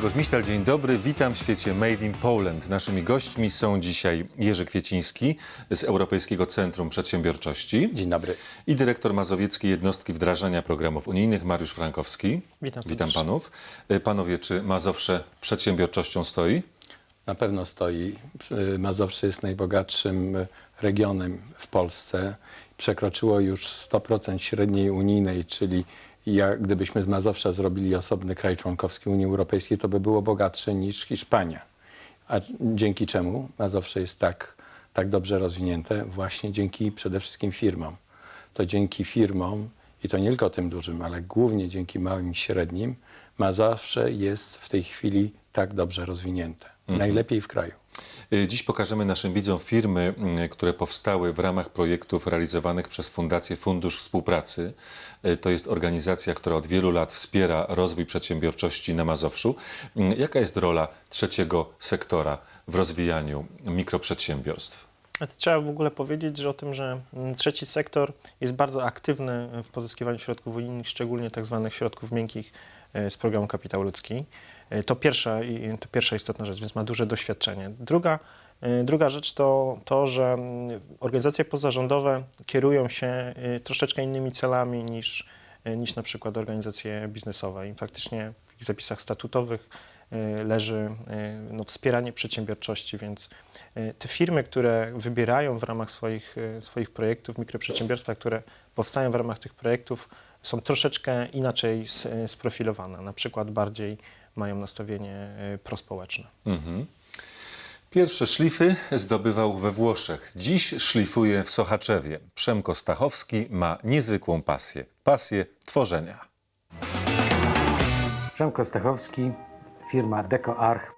Grzegorz Misztal, dzień dobry. Witam w świecie Made in Poland. Naszymi gośćmi są dzisiaj Jerzy Kwieciński z Europejskiego Centrum Przedsiębiorczości Dzień dobry. i dyrektor mazowieckiej jednostki wdrażania programów unijnych Mariusz Frankowski. Witam Witam panów. Y, Panowie, czy Mazowsze przedsiębiorczością stoi? Na pewno stoi. Y, Mazowsze jest najbogatszym regionem w Polsce. Przekroczyło już 100% średniej unijnej, czyli jak gdybyśmy z Mazowsza zrobili osobny kraj członkowski Unii Europejskiej, to by było bogatsze niż Hiszpania. A dzięki czemu Mazowsze jest tak, tak dobrze rozwinięte? Właśnie dzięki przede wszystkim firmom. To dzięki firmom, i to nie tylko tym dużym, ale głównie dzięki małym i średnim, Mazowsze jest w tej chwili tak dobrze rozwinięte. Najlepiej w kraju. Y, Dziś pokażemy naszym widzom firmy, y, które powstały w ramach projektów realizowanych przez Fundację Fundusz Współpracy. Y, To jest organizacja, która od wielu lat wspiera rozwój przedsiębiorczości na Mazowszu. Y, Jaka jest rola trzeciego sektora w rozwijaniu mikroprzedsiębiorstw? Trzeba w ogóle powiedzieć że o tym, że mm, trzeci sektor jest bardzo aktywny w pozyskiwaniu środków unijnych, szczególnie tak zwanych środków miękkich e, z programu Kapitał Ludzki. E, To pierwsza, to pierwsza istotna rzecz, więc ma duże doświadczenie. Druga, e, druga rzecz to to, że mm, organizacje pozarządowe kierują się e, troszeczkę innymi celami niż, niż na przykład organizacje biznesowe. I faktycznie w ich zapisach statutowych leży no, wspieranie przedsiębiorczości, więc te firmy, które wybierają w ramach swoich, swoich projektów, mikroprzedsiębiorstwa, które powstają w ramach tych projektów, są troszeczkę inaczej sprofilowane. Na przykład bardziej mają nastawienie e, prospołeczne. Mhm. Pierwsze szlify zdobywał we Włoszech. Dziś szlifuje w Sochaczewie. Przemko Stachowski ma niezwykłą pasję. Pasję tworzenia. Przemko Stachowski, firma DecoArch.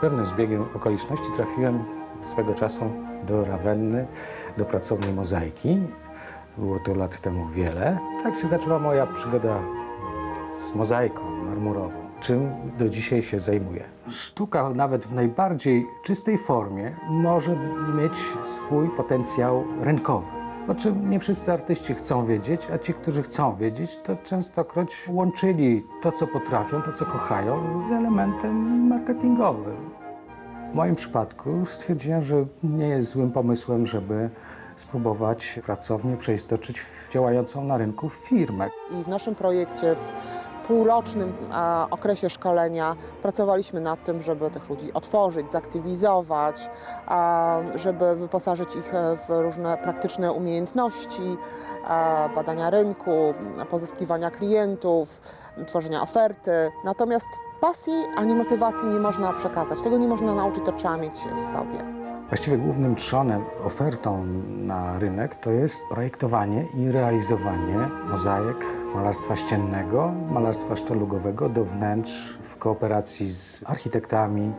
Pewnym zbiegiem okoliczności trafiłem swego czasu do Rawenny, do pracowni mozaiki. Było to lat temu wiele. Tak się zaczęła moja przygoda z mozaiką marmurową, czym do dzisiaj się zajmuję. Sztuka nawet w najbardziej czystej formie może mieć swój potencjał rynkowy. O czym nie wszyscy artyści chcą wiedzieć, a ci, którzy chcą wiedzieć, to częstokroć łączyli to, co potrafią, to, co kochają, z elementem marketingowym. W moim przypadku stwierdziłem, że nie jest złym pomysłem, żeby spróbować pracownię przeistoczyć w działającą na rynku firmę. I w naszym projekcie w półrocznym e, okresie szkolenia pracowaliśmy nad tym, żeby tych ludzi otworzyć, zaktywizować, e, żeby wyposażyć ich e, w różne praktyczne umiejętności badania rynku, pozyskiwania klientów, tworzenia oferty. Natomiast pasji ani motywacji nie można przekazać. Tego nie można nauczyć, to trzeba mieć w sobie. Właściwie głównym trzonem, ofertą na rynek to jest projektowanie i realizowanie mozaik, malarstwa ściennego, malarstwa sztalugowego do wnętrz w kooperacji z architektami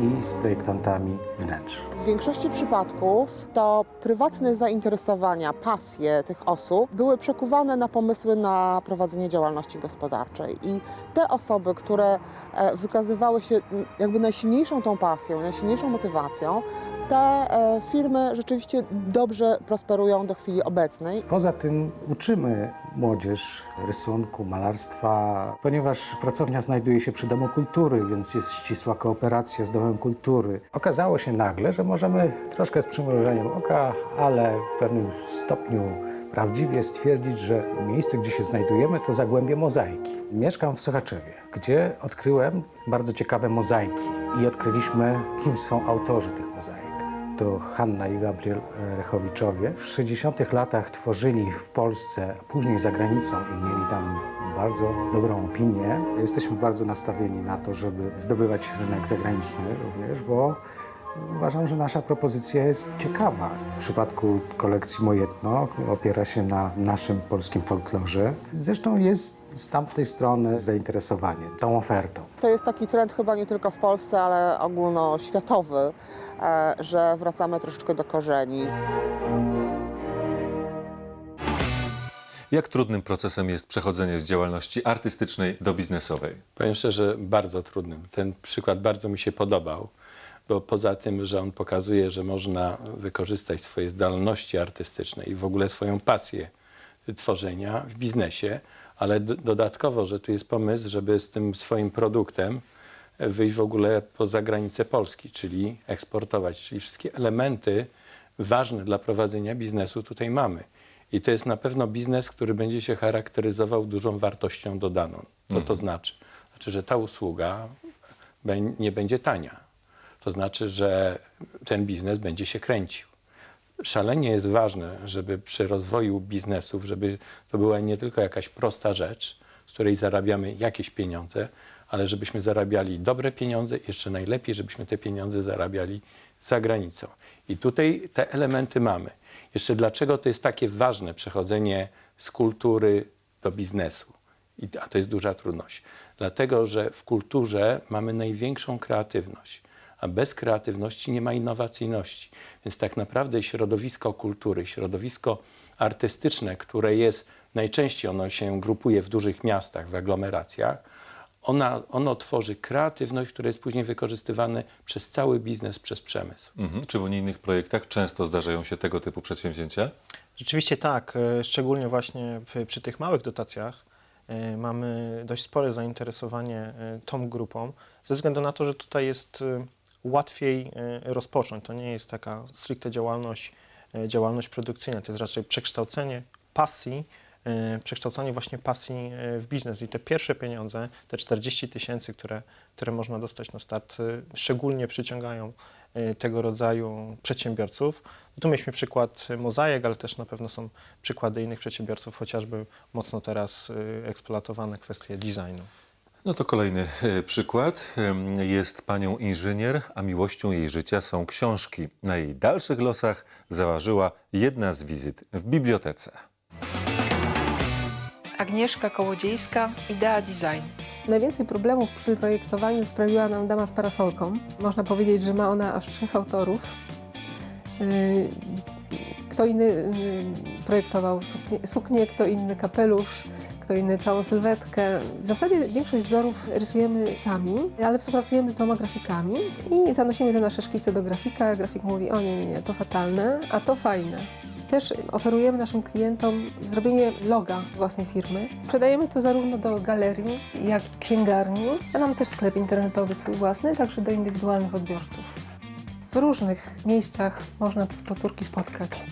i z projektantami wnętrz. W większości przypadków to prywatne zainteresowania, pasje tych osób były przekuwane na pomysły na prowadzenie działalności gospodarczej. I te osoby, które e, wykazywały się jakby najsilniejszą tą pasją, najsilniejszą motywacją, te e, firmy rzeczywiście dobrze prosperują do chwili obecnej. Poza tym uczymy młodzież rysunku, malarstwa, ponieważ pracownia znajduje się przy Domu Kultury, więc jest ścisła kooperacja z Domem Kultury. Okazało się nagle, że możemy troszkę z przymrużeniem oka, ale w pewnym stopniu prawdziwie stwierdzić, że miejsce, gdzie się znajdujemy, to Zagłębie Mozaiki. Mieszkam w Sochaczewie, gdzie odkryłem bardzo ciekawe mozaiki i odkryliśmy, kim są autorzy tych mozaik to Hanna i Gabriel e, Rechowiczowie. W 60 latach tworzyli w Polsce, później za granicą i mieli tam bardzo dobrą opinię. Jesteśmy bardzo nastawieni na to, żeby zdobywać rynek zagraniczny również, bo uważam, że nasza propozycja jest ciekawa. W przypadku kolekcji Mojetno opiera się na naszym polskim folklorze. Zresztą jest z tamtej strony zainteresowanie tą ofertą. To jest taki trend chyba nie tylko w Polsce, ale ogólnoświatowy, e, że wracamy troszeczkę do korzeni. Jak trudnym procesem jest przechodzenie z działalności artystycznej do biznesowej? Powiem szczerze, bardzo trudnym. Ten przykład bardzo mi się podobał, bo poza tym, że on pokazuje, że można wykorzystać swoje zdolności artystyczne i w ogóle swoją pasję tworzenia w biznesie, ale do, dodatkowo, że tu jest pomysł, żeby z tym swoim produktem wyjść w ogóle poza granice Polski, czyli eksportować, czyli wszystkie elementy ważne dla prowadzenia biznesu tutaj mamy. I to jest na pewno biznes, który będzie się charakteryzował dużą wartością dodaną. Co to znaczy? Znaczy, że ta usługa nie będzie tania. To znaczy, że ten biznes będzie się kręcił. Szalenie jest ważne, żeby przy rozwoju biznesów, żeby to była nie tylko jakaś prosta rzecz, z której zarabiamy jakieś pieniądze, ale żebyśmy zarabiali dobre pieniądze, jeszcze najlepiej, żebyśmy te pieniądze zarabiali za granicą. I tutaj te elementy mamy. Jeszcze dlaczego to jest takie ważne przechodzenie z kultury do biznesu? I, a to jest duża trudność. Dlatego, że w kulturze mamy największą kreatywność, a bez kreatywności nie ma innowacyjności. Więc tak naprawdę środowisko kultury, środowisko artystyczne, które jest, najczęściej ono się grupuje w dużych miastach, w aglomeracjach, ona, ono tworzy kreatywność, która jest później wykorzystywana przez cały biznes, przez przemysł. Mhm. Czy w unijnych projektach często zdarzają się tego typu przedsięwzięcia? Rzeczywiście tak, e, szczególnie właśnie przy tych małych dotacjach e, mamy dość spore zainteresowanie e, tą grupą, ze względu na to, że tutaj jest łatwiej e, rozpocząć. To nie jest taka stricte działalność, e, działalność produkcyjna, to jest raczej przekształcenie pasji, e, przekształcanie właśnie pasji w biznes. I te pierwsze pieniądze, te 40 tysięcy, które, które można dostać na start, szczególnie przyciągają tego rodzaju przedsiębiorców. Tu mieliśmy przykład Mozaic, ale też na pewno są przykłady innych przedsiębiorców, chociażby mocno teraz eksploatowane kwestie designu. No to kolejny e, przykład. Jest panią inżynier, a miłością jej życia są książki. Na jej dalszych losach zaważyła jedna z wizyt w bibliotece. Agnieszka Kołodziejska, Idea Design. Najwięcej problemów przy projektowaniu sprawiła nam dama z parasolką. Można powiedzieć, że ma ona aż trzech autorów. Yy, Kto inny yy, projektował suknię, suknię, kto inny kapelusz, kto inny całą sylwetkę. W zasadzie większość wzorów rysujemy sami, ale współpracujemy z dwoma grafikami i zanosimy te nasze szkice do grafika. Grafik mówi, o nie, nie, nie, to fatalne, a to fajne. Też oferujemy naszym klientom zrobienie loga własnej firmy. Sprzedajemy to zarówno do galerii, jak i księgarni, a nam też sklep internetowy swój własny, także do indywidualnych odbiorców. W różnych miejscach można te powtórki spotkać.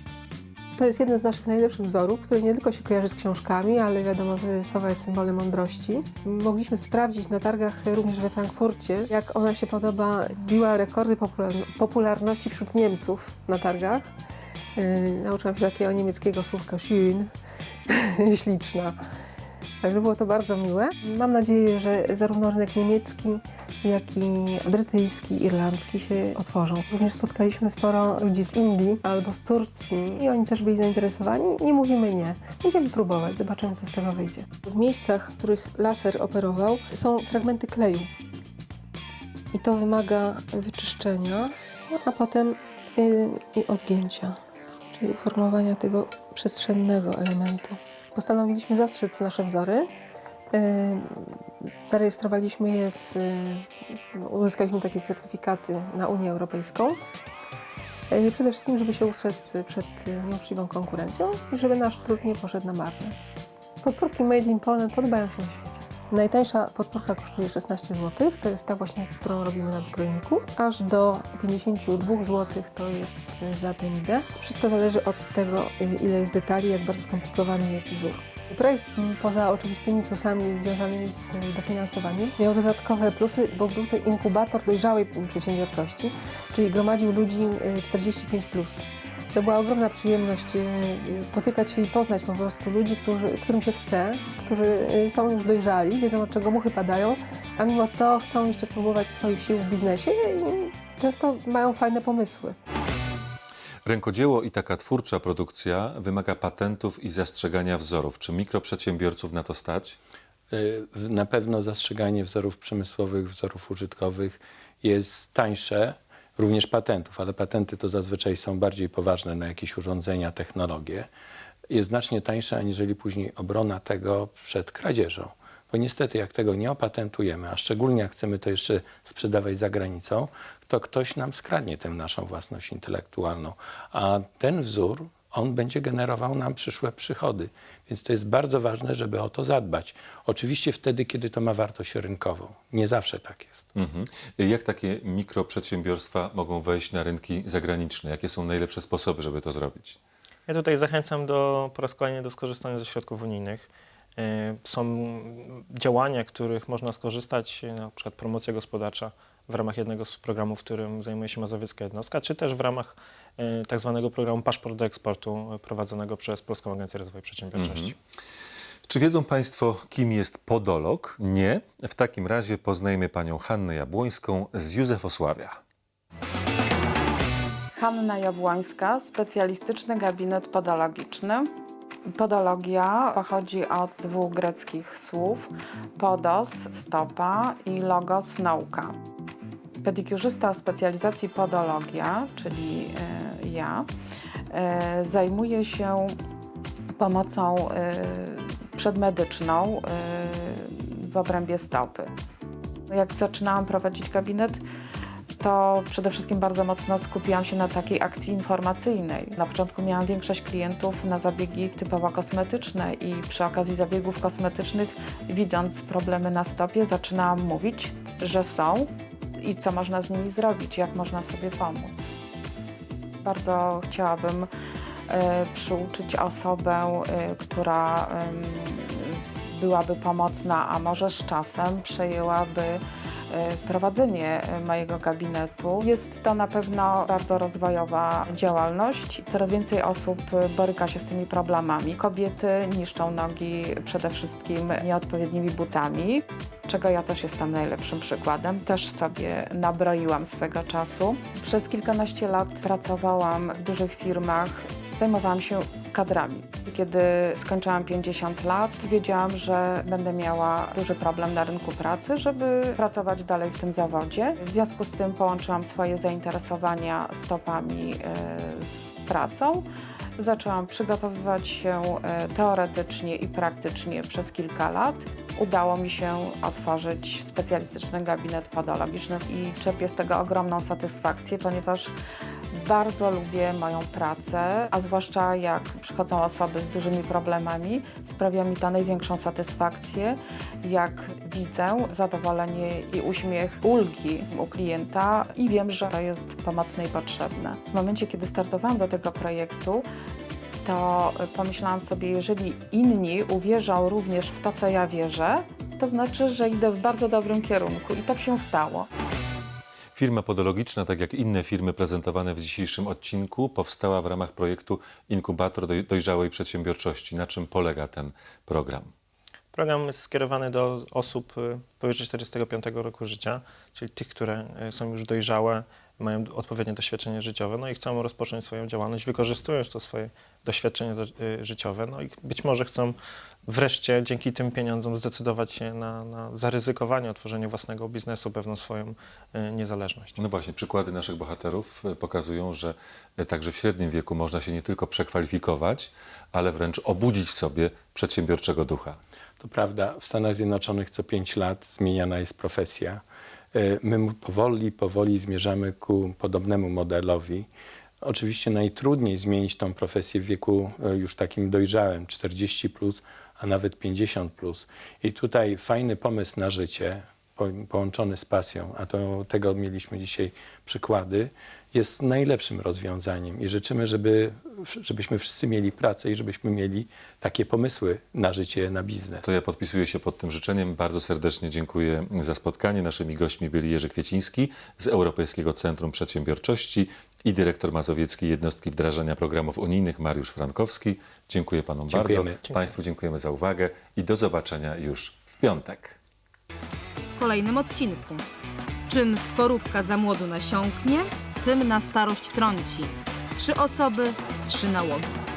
To jest jeden z naszych najlepszych wzorów, który nie tylko się kojarzy z książkami, ale wiadomo, że sowa jest symbolem mądrości. Mogliśmy sprawdzić na targach również we Frankfurcie, jak ona się podoba. Biła rekordy popular- popularności wśród Niemców na targach. Yy, nauczyłam się takiego niemieckiego słówka schön, śliczna. Także było to bardzo miłe. Mam nadzieję, że zarówno rynek niemiecki, jak i brytyjski, irlandzki się otworzą. Również spotkaliśmy sporo ludzi z Indii albo z Turcji i oni też byli zainteresowani. Nie mówimy nie. Będziemy próbować, zobaczymy co z tego wyjdzie. W miejscach, w których laser operował, są fragmenty kleju. I to wymaga wyczyszczenia, a potem yy, i odgięcia, czyli uformowania tego przestrzennego elementu. Postanowiliśmy zastrzec nasze wzory. Yy, Zarejestrowaliśmy je, w, yy, uzyskaliśmy takie certyfikaty na Unię Europejską. Yy, Przede wszystkim, żeby się ustrzec przed nieuczciwą konkurencją i żeby nasz trud nie poszedł na marne. Podpórki Made in Poland podobają się na. Najtańsza podpórka kosztuje 16 zł, to jest ta właśnie, którą robimy na wykrojniku, aż do 52 zł to jest y, za temidę. Wszystko zależy od tego, y, ile jest detali, jak bardzo skomplikowany jest wzór. Projekt m, poza oczywistymi plusami związanymi z y, dofinansowaniem miał dodatkowe plusy, bo był to inkubator dojrzałej przedsiębiorczości, czyli gromadził ludzi y, 45+. Plus. To była ogromna przyjemność y, y, spotykać się i poznać po prostu ludzi, którzy, którym się chce, którzy y, są już dojrzali, wiedzą od czego muchy padają, a mimo to chcą jeszcze spróbować swoich sił w biznesie i często mają fajne pomysły. Rękodzieło i taka twórcza produkcja wymaga patentów i zastrzegania wzorów. Czy mikroprzedsiębiorców na to stać? Na pewno zastrzeganie wzorów przemysłowych, wzorów użytkowych jest tańsze, również patentów, ale patenty to zazwyczaj są bardziej poważne na jakieś urządzenia, technologie. Jest znacznie tańsze, aniżeli później obrona tego przed kradzieżą. Bo niestety, jak tego nie opatentujemy, a szczególnie jak chcemy to jeszcze sprzedawać za granicą, to ktoś nam skradnie tę naszą własność intelektualną. A ten wzór, on będzie generował nam przyszłe przychody. Więc to jest bardzo ważne, żeby o to zadbać. Oczywiście wtedy, kiedy to ma wartość rynkową. Nie zawsze tak jest. Mhm. Jak takie mikroprzedsiębiorstwa mogą wejść na rynki zagraniczne? Jakie są najlepsze sposoby, żeby to zrobić? Ja tutaj zachęcam do, po raz kolejny do skorzystania ze środków unijnych. E, Są działania, których można skorzystać, e, na przykład promocja gospodarcza w ramach jednego z programów, którym zajmuje się mazowiecka jednostka, czy też w ramach e, tak zwanego programu Paszport do eksportu e, prowadzonego przez Polską Agencję Rozwoju Przedsiębiorczości. Czy wiedzą Państwo, kim jest podolog? Nie? W takim razie poznajmy panią Hannę Jabłońską z Józefosławia. Hanna Jabłońska, specjalistyczny gabinet podologiczny. Podologia pochodzi od dwóch greckich słów podos, stopa i logos, nauka. Pedikurzysta o specjalizacji podologia, czyli e, ja, e, zajmuje się pomocą e, przedmedyczną w obrębie stopy. Jak zaczynałam prowadzić gabinet, to przede wszystkim bardzo mocno skupiłam się na takiej akcji informacyjnej. Na początku miałam większość klientów na zabiegi typowo kosmetyczne i przy okazji zabiegów kosmetycznych, widząc problemy na stopie, zaczynałam mówić, że są i co można z nimi zrobić, jak można sobie pomóc. Bardzo chciałabym e, przyuczyć osobę, e, która byłaby pomocna, a może z czasem przejęłaby prowadzenie e, mojego gabinetu. Jest to na pewno bardzo rozwojowa działalność. Coraz więcej osób e, boryka się z tymi problemami. Kobiety niszczą nogi przede wszystkim nieodpowiednimi butami, czego ja też jestem najlepszym przykładem. Też sobie nabroiłam swego czasu. Przez kilkanaście lat pracowałam w dużych firmach. Zajmowałam się kadrami. Kiedy skończyłam 50 lat, wiedziałam, że będę miała duży problem na rynku pracy, żeby pracować dalej w tym zawodzie. W związku z tym połączyłam swoje zainteresowania stopami e, z pracą. Zaczęłam przygotowywać się e, teoretycznie i praktycznie przez kilka lat. Udało mi się otworzyć specjalistyczny gabinet podologiczny i czerpię z tego ogromną satysfakcję, ponieważ bardzo lubię moją pracę, a zwłaszcza jak przychodzą osoby z dużymi problemami, sprawia mi to największą satysfakcję, jak widzę zadowolenie i uśmiech ulgi u klienta i wiem, że to jest pomocne i potrzebne. W momencie, kiedy startowałam do tego projektu, to pomyślałam sobie, jeżeli inni uwierzą również w to, co ja wierzę, to znaczy, że idę w bardzo dobrym kierunku i tak się stało. Firma podologiczna, tak jak inne firmy prezentowane w dzisiejszym odcinku, powstała w ramach projektu Inkubator Doj- Dojrzałej Przedsiębiorczości. Na czym polega ten program? Program jest skierowany do osób y, powyżej 45 roku życia, czyli tych, które y, są już dojrzałe, mają odpowiednie doświadczenie życiowe, no i chcą rozpocząć swoją działalność, wykorzystując to swoje doświadczenie y, życiowe, no i być może chcą wreszcie dzięki tym pieniądzom zdecydować się na, na zaryzykowanie, otworzenie własnego biznesu, pewną swoją y, niezależność. No właśnie, przykłady naszych bohaterów e, pokazują, że także w średnim wieku można się nie tylko przekwalifikować, ale wręcz obudzić w sobie przedsiębiorczego ducha. To prawda, w Stanach Zjednoczonych co 5 lat zmieniana jest profesja. E, My powoli, powoli zmierzamy ku podobnemu modelowi. Oczywiście najtrudniej zmienić tą profesję w wieku e, już takim dojrzałym, 40 plus, a nawet 50 plus. I tutaj fajny pomysł na życie, po- połączony z pasją, a to tego mieliśmy dzisiaj przykłady, jest najlepszym rozwiązaniem i życzymy, żeby, żebyśmy wszyscy mieli pracę i żebyśmy mieli takie pomysły na życie, na biznes. To ja podpisuję się pod tym życzeniem. Bardzo serdecznie dziękuję za spotkanie. Naszymi gośćmi byli Jerzy Kwieciński z Europejskiego Centrum Przedsiębiorczości i dyrektor mazowieckiej jednostki wdrażania programów unijnych Mariusz Frankowski. Dziękuję panom Dziękujemy. bardzo. Państwu dziękujemy za uwagę i do zobaczenia już w piątek. w kolejnym odcinku. Czym skorupka za młodu nasiąknie, tym na starość trąci. Trzy osoby, trzy nałogi.